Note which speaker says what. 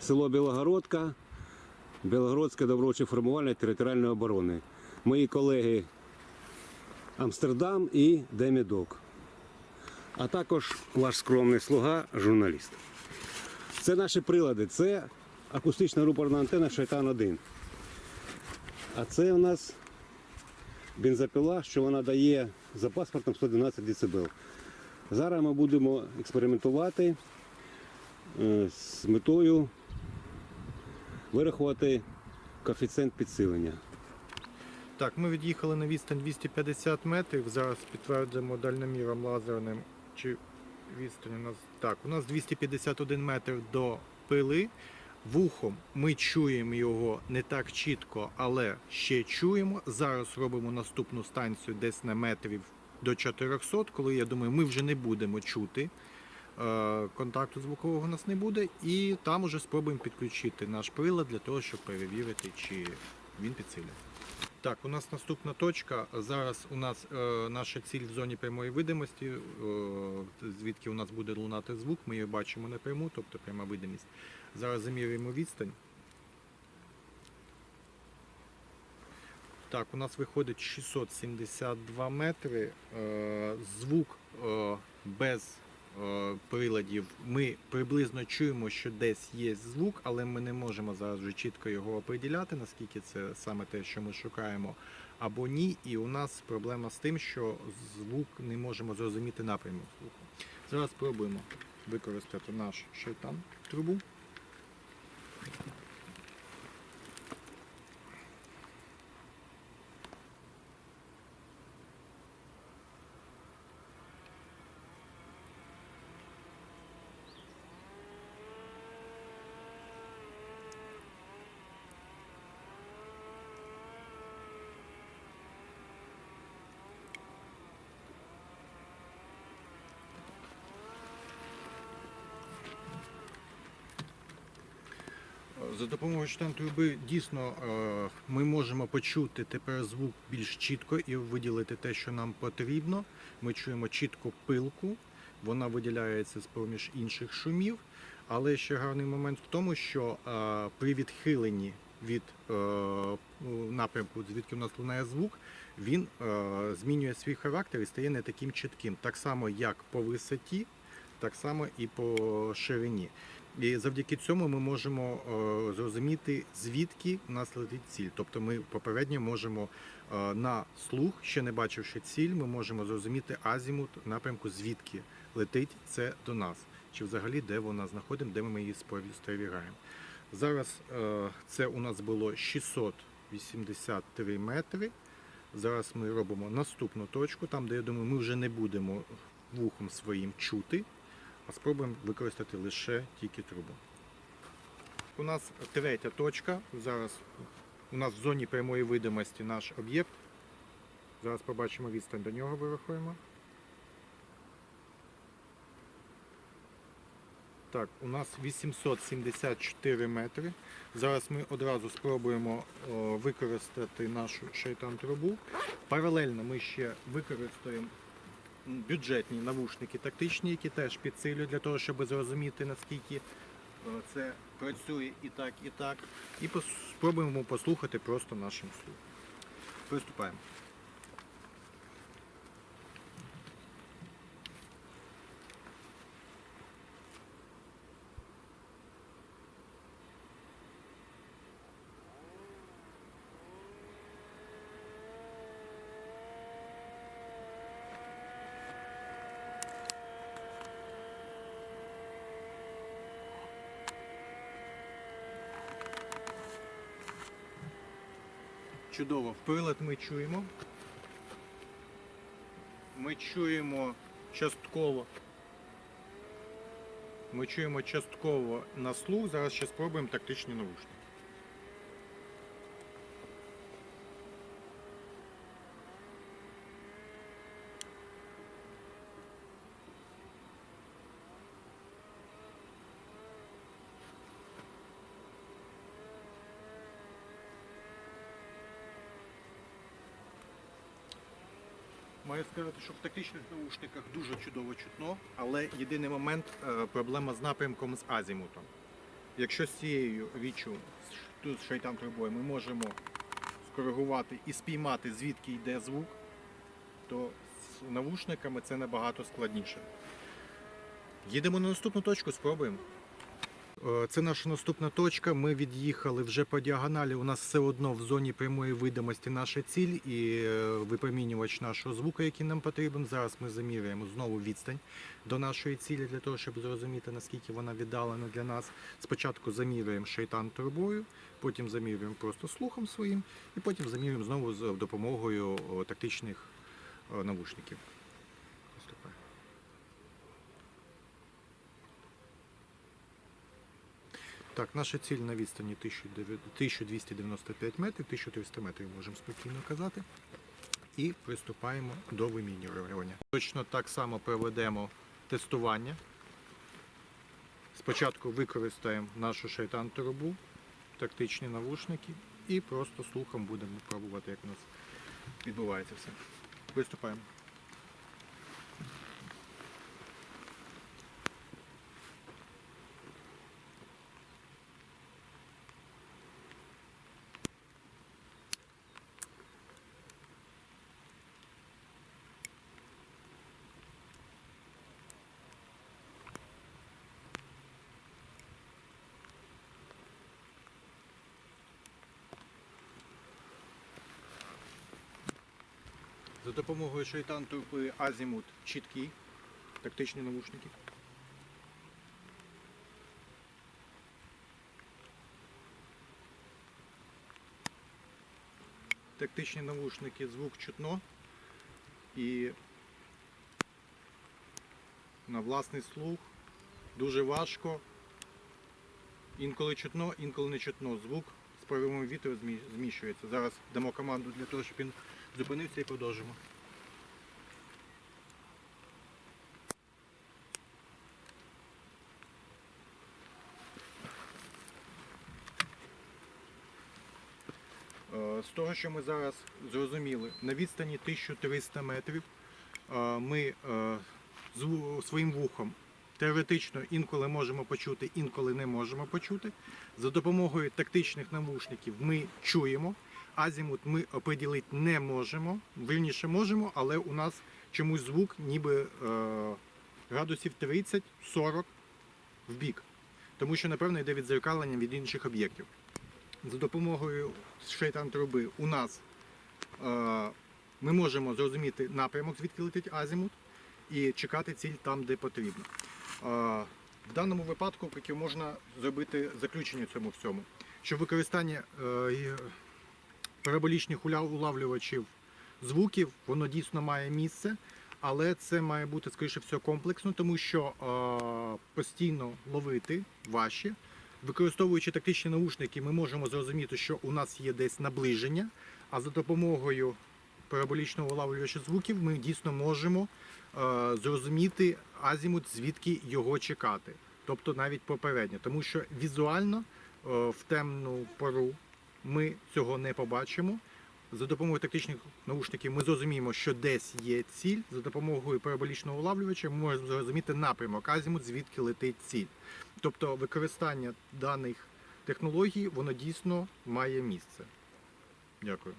Speaker 1: село Білогородка, Білогородське добровольче формування територіальної оборони. Мої колеги Амстердам і Демідок. А також ваш скромний слуга, журналіст. Це наші прилади. Це акустична рупорна антенна Шайтан 1. А це у нас бензопила, що вона дає за паспортом 112 дБ. Зараз ми будемо експериментувати е, з метою вирахувати коефіцієнт підсилення.
Speaker 2: Так, ми від'їхали на відстань 250 метрів. Зараз підтвердимо дальноміром лазерним, чи відстань у нас. Так, у нас 251 метр до пили. Вухом ми чуємо його не так чітко, але ще чуємо. Зараз робимо наступну станцію десь на метрів до 400, коли я думаю, ми вже не будемо чути. Е, Контакту звукового у нас не буде, і там уже спробуємо підключити наш прилад для того, щоб перевірити, чи він підсилює. Так, у нас наступна точка. Зараз у нас е, наша ціль в зоні прямої видимості, е, звідки у нас буде лунати звук. Ми її бачимо напряму, тобто пряма видимість. Зараз замірюємо відстань. Так, у нас виходить 672 метри. Е, звук е, без приладів. Ми приблизно чуємо, що десь є звук, але ми не можемо зараз вже чітко його оприділяти, наскільки це саме те, що ми шукаємо, або ні. І у нас проблема з тим, що звук не можемо зрозуміти напрямок звуку. Зараз спробуємо використати наш шайтан трубу. За допомогою штан труби дійсно е, ми можемо почути тепер звук більш чітко і виділити те, що нам потрібно. Ми чуємо чітко пилку, вона виділяється з поміж інших шумів. Але ще гарний момент в тому, що е, при відхиленні від е, напрямку, звідки у нас лунає звук, він змінює свій характер і стає не таким чітким. Так само, як по висоті, так само і по ширині. І завдяки цьому ми можемо е, зрозуміти, звідки у нас летить ціль. Тобто ми попередньо можемо е, на слух, ще не бачивши ціль, ми можемо зрозуміти азімут напрямку, звідки летить це до нас, чи взагалі де вона знаходимо, де ми її спостерігаємо. Зараз е, це у нас було 683 метри. Зараз ми робимо наступну точку, там, де я думаю, ми вже не будемо вухом своїм чути, а спробуємо використати лише тільки трубу. У нас третя точка. Зараз у нас в зоні прямої видимості наш об'єкт. Зараз побачимо відстань до нього, вирахуємо. Так, у нас 874 метри. Зараз ми одразу спробуємо о, використати нашу шайтан-трубу. Паралельно ми ще використаємо бюджетні навушники тактичні, які теж підсилюють для того, щоб зрозуміти наскільки е, це працює і так, і так. І спробуємо послухати просто нашим слухом. Приступаємо. Чудово. Пилот ми чуємо. Ми чуємо частково. Ми чуємо частково на слух. Зараз ще спробуємо тактичні навушники. Маю сказати, що в тактичних наушниках дуже чудово чутно, але єдиний момент е, проблема з напрямком з азімутом. Якщо з цією річчю, з- тут шайтан трубою, ми можемо скоригувати і спіймати, звідки йде звук, то з навушниками це набагато складніше. Їдемо на наступну точку, спробуємо. Е, Це наша наступна точка. Ми від'їхали вже по діагоналі. У нас все одно в зоні прямої видимості наша ціль і е, випромінювач нашого звуку, який нам потрібен. Зараз ми заміряємо знову відстань до нашої цілі для того, щоб зрозуміти, наскільки вона віддалена для нас. Спочатку замірюємо шейтан турбою, потім замірюємо просто слухом своїм, і потім замірюємо знову з допомогою тактичних навушників. Приступаємо. Так, наша ціль на відстані 1295 метрів, 1300 метрів можемо спокійно казати. І приступаємо до вимінювання. Точно так само проведемо тестування. Спочатку використаємо нашу шайтан трубу, тактичні навушники і просто слухом будемо пробувати, як у нас відбувається все. Приступаємо. За допомогою шайтан трупи Азімут чіткі, тактичні навушники. Тактичні навушники, звук чутно і на власний слух дуже важко. Інколи чутно, інколи не чутно. Звук з поривом вітру змі- зміщується. Зараз дамо команду для того, щоб він зупинився і продовжимо. Е, З того, що ми зараз зрозуміли, на відстані 1300 метрів е, ми е, своїм вухом теоретично інколи можемо почути, інколи не можемо почути. За допомогою тактичних навушників ми чуємо. Азімут ми оприділити не можемо. Вірніше можемо, але у нас чомусь звук ніби е, градусів 30-40 в бік. Тому що, напевно, йде відзеркалення від інших об'єктів. За допомогою шейтан труби у нас е, ми можемо зрозуміти напрямок, звідки летить азімут, і чекати ціль там, де потрібно. Е, в даному випадку можна зробити заключення цьому всьому, що використання е, параболічних улавлювачів звуків, воно дійсно має місце, але це має бути, скоріше всього, комплексно, тому що е, постійно ловити важче. Використовуючи тактичні наушники, ми можемо зрозуміти, що у нас є десь наближення, а за допомогою параболічного улавлювача звуків ми дійсно можемо е, зрозуміти азімут, звідки його чекати. Тобто навіть попередньо, тому що візуально е, в темну пору ми цього не побачимо. За допомогою тактичних наушників ми зрозуміємо, що десь є ціль. За допомогою параболічного улавлювача ми можемо зрозуміти напрямок азімут, звідки летить ціль. Тобто використання даних технологій воно дійсно має місце. Дякую.